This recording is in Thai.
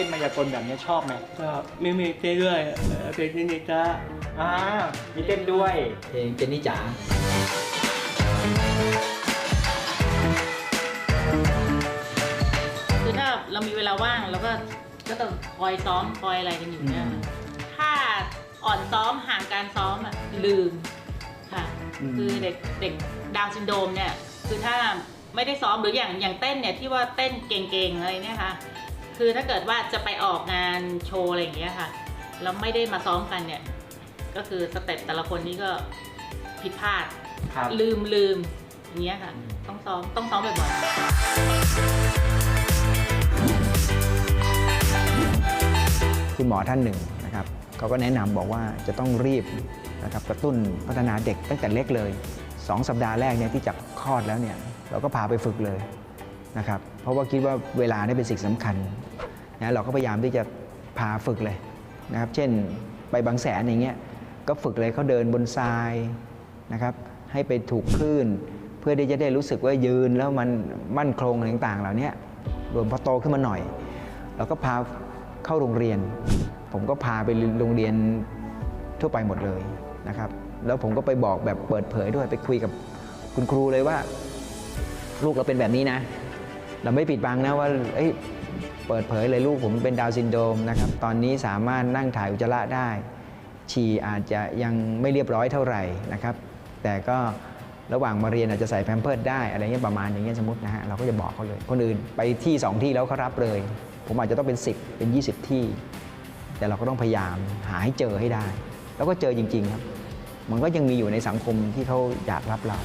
ล่นมายากลแบบนี้ชอบไหมก็มีมีเต้นด้วยเอ่อเป็นที่นิจ้าอ่ามีเต้นด้วย เพลงเจนนี่จ๋าคือถ้าเรามีเวลาว่างเราก็ก็ต้องคอยซ้อมคอยอะไรกันอยู่เนี่ยค่ะถ้าอ่อนซ้อมห่างการซ้อมอะลืมค่ะ อืม คือเด็กเด็กดาวน์ซินโดรมเนี่ย คือถ้าไม่ได้ซ้อมหรืออย่างอย่างเต้นเนี่ยที่ว่าเต้นเก่งๆอะไรเนี่ยค่ะ คือถ้าเกิดว่าจะไปออกงานโชว์อะไรอย่างเงี้ยค่ะ แล้วไม่ได้มาซ้อมกันเนี่ย ก็คือสเต็ปแต่ละคนนี่ก็ผิดพลาด ครับ ลืมลืมอย่างเงี้ยค่ะต้องซ้อมต้องซ้อมบ่อยๆคุณหมอท่านหนึ่งนะครับเขาก็แนะนำบอกว่าจะต้องรีบนะครับกระตุ้นพัฒนาเด็กตั้งแต่เล็กเลย 2 สัปดาห์แรกเนี่ยที่จับคลอดแล้วเนี่ยเราก็พาไปฝึกเลย นะครับเพราะว่าคิดว่าเวลาเนี่เป็นสิ่งสำคัญนะเราก็พยายามที่จะพาฝึกเลยนะครับเช่นไปบางแสนอย่างเงี้ยก็ฝึกเลยเขาเดินบนทรายนะครับให้ไปถูกคลื่น เพื่อที่จะได้รู้สึกว่ายืนแล้วมันมั่นคงอะไรต่างๆ เหล่านี้รวมพอโตขึ้นมาหน่อย เราก็พาเข้าโรงเรียน ผมก็พาไปโรงเรียนทั่วไปหมดเลยนะครับแล้วผมก็ไปบอกแบบเปิดเผยด้วยไปคุยกับคุณครูเลยว่า ลูกเราเป็นแบบนี้นะ เราไม่ปิดบังนะว่าเเปิดเผยเลยลูกผมเป็นดาวซินโดมนะครับตอนนี้สามารถนั่งถ่ายอุจจาระได้ ฉี่อาจจะยังไม่เรียบร้อยเท่าไหร่นะครับ แต่ก็ระหว่างมาเรียนอาจจะใส่แพมเพิร์ดได้อะไรเงี้ยประมาณอย่างเงี้ยสมมตินะฮะเราก็จะบอกเขาเลย คนอื่นไปที่ 2 ที่แล้วเขารับเลย ผมอาจจะต้องเป็น 10 เป็น 20 ที่ แต่เราก็ต้องพยายามหาให้เจอให้ได้ แล้วก็เจอจริง ๆ ครับ มันก็ยังมีอยู่ในสังคมที่เขาอยากรับเรา